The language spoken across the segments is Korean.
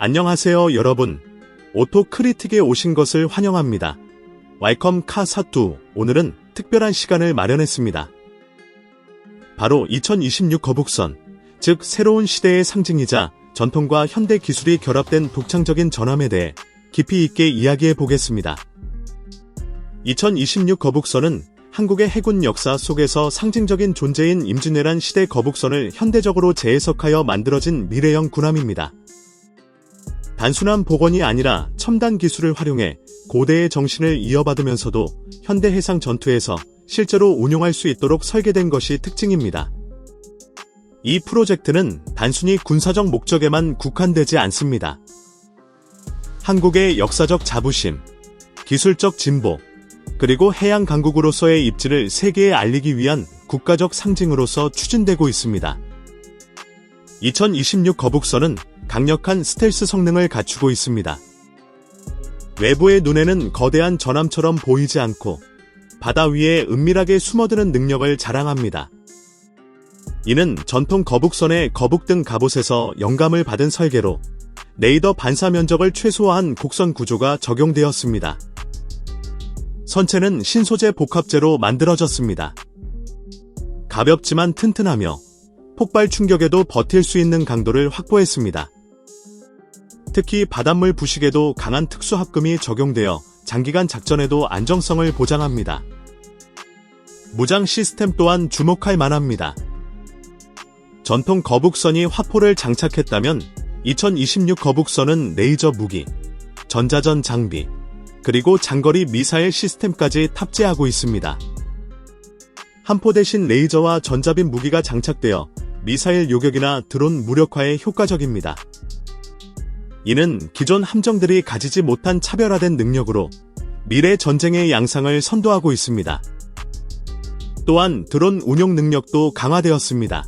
안녕하세요 여러분. 오토 크리틱에 오신 것을 환영합니다. 왈컴 카 사투 오늘은 특별한 시간을 마련했습니다. 바로 2026 거북선, 즉 새로운 시대의 상징이자 전통과 현대 기술이 결합된 독창적인 전함에 대해 깊이 있게 이야기해 보겠습니다. 2026 거북선은 한국의 해군 역사 속에서 상징적인 존재인 임진왜란 시대 거북선을 현대적으로 재해석하여 만들어진 미래형 군함입니다. 단순한 복원이 아니라 첨단 기술을 활용해 고대의 정신을 이어받으면서도 현대 해상 전투에서 실제로 운용할 수 있도록 설계된 것이 특징입니다. 이 프로젝트는 단순히 군사적 목적에만 국한되지 않습니다. 한국의 역사적 자부심, 기술적 진보, 그리고 해양 강국으로서의 입지를 세계에 알리기 위한 국가적 상징으로서 추진되고 있습니다. 2026 거북선은 강력한 스텔스 성능을 갖추고 있습니다. 외부의 눈에는 거대한 전함처럼 보이지 않고 바다 위에 은밀하게 숨어드는 능력을 자랑합니다. 이는 전통 거북선의 거북 등 갑옷에서 영감을 받은 설계로 레이더 반사 면적을 최소화한 곡선 구조가 적용되었습니다. 선체는 신소재 복합재로 만들어졌습니다. 가볍지만 튼튼하며 폭발 충격에도 버틸 수 있는 강도를 확보했습니다. 특히 바닷물 부식에도 강한 특수 합금이 적용되어 장기간 작전에도 안정성을 보장합니다. 무장 시스템 또한 주목할 만합니다. 전통 거북선이 화포를 장착했다면 2026 거북선은 레이저 무기, 전자전 장비, 그리고 장거리 미사일 시스템까지 탑재하고 있습니다. 한포 대신 레이저와 전자빔 무기가 장착되어 미사일 요격이나 드론 무력화에 효과적입니다. 이는 기존 함정들이 가지지 못한 차별화된 능력으로 미래 전쟁의 양상을 선도하고 있습니다. 또한 드론 운용 능력도 강화되었습니다.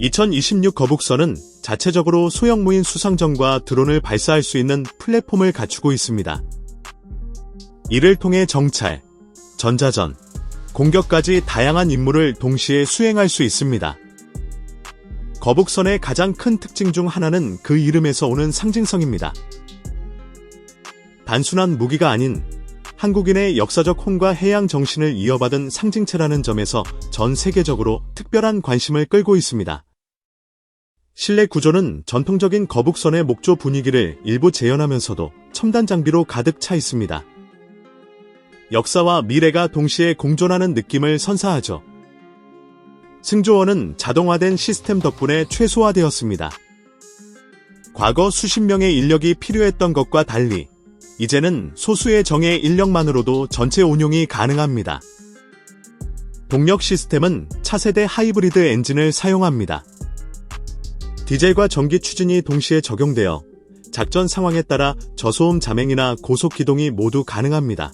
2026 거북선은 자체적으로 소형 무인 수상정과 드론을 발사할 수 있는 플랫폼을 갖추고 있습니다. 이를 통해 정찰, 전자전, 공격까지 다양한 임무를 동시에 수행할 수 있습니다. 거북선의 가장 큰 특징 중 하나는 그 이름에서 오는 상징성입니다. 단순한 무기가 아닌 한국인의 역사적 혼과 해양 정신을 이어받은 상징체라는 점에서 전 세계적으로 특별한 관심을 끌고 있습니다. 실내 구조는 전통적인 거북선의 목조 분위기를 일부 재현하면서도 첨단 장비로 가득 차 있습니다. 역사와 미래가 동시에 공존하는 느낌을 선사하죠. 승조원은 자동화된 시스템 덕분에 최소화되었습니다. 과거 수십 명의 인력이 필요했던 것과 달리 이제는 소수의 정예 인력만으로도 전체 운용이 가능합니다. 동력 시스템은 차세대 하이브리드 엔진을 사용합니다. 디젤과 전기 추진이 동시에 적용되어 작전 상황에 따라 저소음 잠행이나 고속 기동이 모두 가능합니다.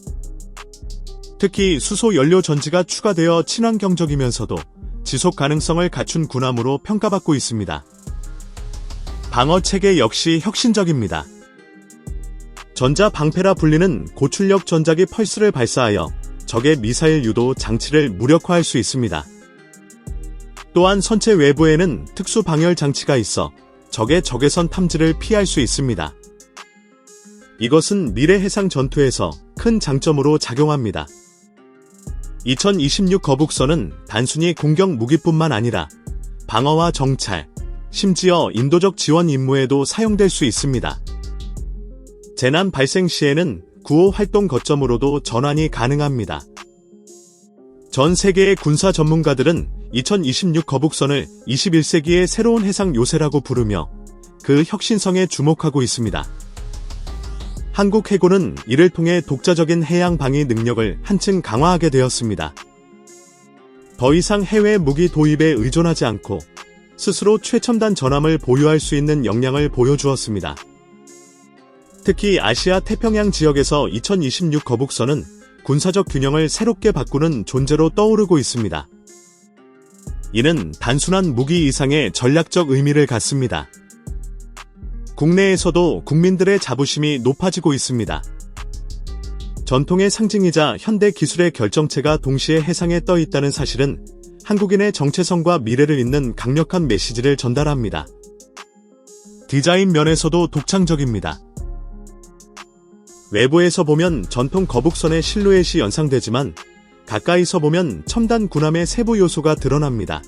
특히 수소 연료 전지가 추가되어 친환경적이면서도 지속 가능성을 갖춘 군함으로 평가받고 있습니다. 방어 체계 역시 혁신적입니다. 전자 방패라 불리는 고출력 전자기 펄스를 발사하여 적의 미사일 유도 장치를 무력화할 수 있습니다. 또한 선체 외부에는 특수 방열 장치가 있어 적의 적외선 탐지를 피할 수 있습니다. 이것은 미래 해상 전투에서 큰 장점으로 작용합니다. 2026 거북선은 단순히 공격 무기뿐만 아니라 방어와 정찰, 심지어 인도적 지원 임무에도 사용될 수 있습니다. 재난 발생 시에는 구호 활동 거점으로도 전환이 가능합니다. 전 세계의 군사 전문가들은 2026 거북선을 21세기의 새로운 해상 요새라고 부르며 그 혁신성에 주목하고 있습니다. 한국 해군은 이를 통해 독자적인 해양 방위 능력을 한층 강화하게 되었습니다. 더 이상 해외 무기 도입에 의존하지 않고 스스로 최첨단 전함을 보유할 수 있는 역량을 보여주었습니다. 특히 아시아 태평양 지역에서 2026 거북선은 군사적 균형을 새롭게 바꾸는 존재로 떠오르고 있습니다. 이는 단순한 무기 이상의 전략적 의미를 갖습니다. 국내에서도 국민들의 자부심이 높아지고 있습니다. 전통의 상징이자 현대 기술의 결정체가 동시에 해상에 떠 있다는 사실은 한국인의 정체성과 미래를 잇는 강력한 메시지를 전달합니다. 디자인 면에서도 독창적입니다. 외부에서 보면 전통 거북선의 실루엣이 연상되지만 가까이서 보면 첨단 군함의 세부 요소가 드러납니다.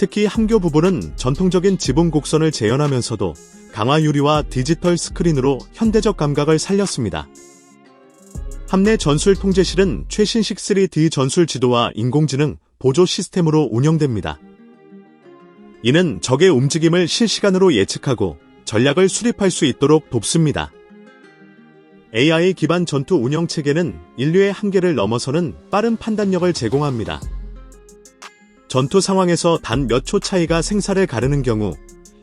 특히 함교 부분은 전통적인 지붕 곡선을 재현하면서도 강화 유리와 디지털 스크린으로 현대적 감각을 살렸습니다. 함내 전술 통제실은 최신식 3D 전술 지도와 인공지능 보조 시스템으로 운영됩니다. 이는 적의 움직임을 실시간으로 예측하고 전략을 수립할 수 있도록 돕습니다. AI 기반 전투 운영 체계는 인류의 한계를 넘어서는 빠른 판단력을 제공합니다. 전투 상황에서 단 몇 초 차이가 생사를 가르는 경우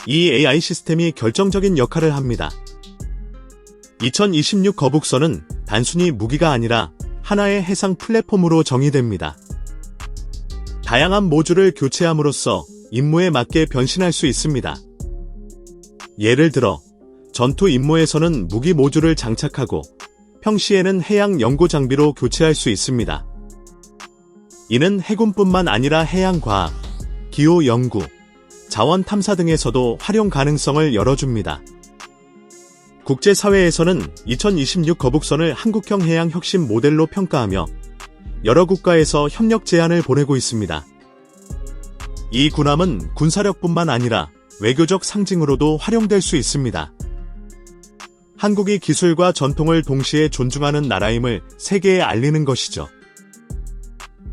이 AI 시스템이 결정적인 역할을 합니다. 2026 거북선은 단순히 무기가 아니라 하나의 해상 플랫폼으로 정의됩니다. 다양한 모듈을 교체함으로써 임무에 맞게 변신할 수 있습니다. 예를 들어 전투 임무에서는 무기 모듈을 장착하고 평시에는 해양 연구 장비로 교체할 수 있습니다. 이는 해군뿐만 아니라 해양과학, 기후 연구, 자원 탐사 등에서도 활용 가능성을 열어줍니다. 국제사회에서는 2026 거북선을 한국형 해양 혁신 모델로 평가하며 여러 국가에서 협력 제안을 보내고 있습니다. 이 군함은 군사력뿐만 아니라 외교적 상징으로도 활용될 수 있습니다. 한국이 기술과 전통을 동시에 존중하는 나라임을 세계에 알리는 것이죠.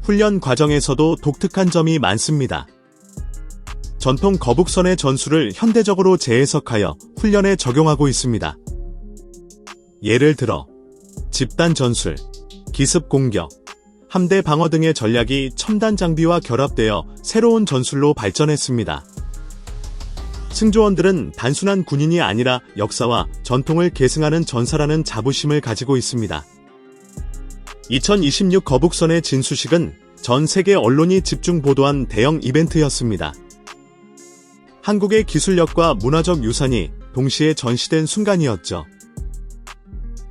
훈련 과정에서도 독특한 점이 많습니다. 전통 거북선의 전술을 현대적으로 재해석하여 훈련에 적용하고 있습니다. 예를 들어 집단 전술, 기습 공격, 함대 방어 등의 전략이 첨단 장비와 결합되어 새로운 전술로 발전했습니다. 승조원들은 단순한 군인이 아니라 역사와 전통을 계승하는 전사라는 자부심을 가지고 있습니다. 2026 거북선의 진수식은 전 세계 언론이 집중 보도한 대형 이벤트였습니다. 한국의 기술력과 문화적 유산이 동시에 전시된 순간이었죠.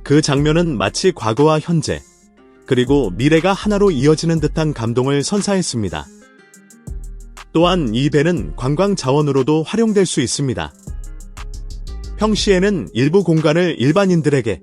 그 장면은 마치 과거와 현재, 그리고 미래가 하나로 이어지는 듯한 감동을 선사했습니다. 또한 이 배는 관광 자원으로도 활용될 수 있습니다. 평시에는 일부 공간을 일반인들에게,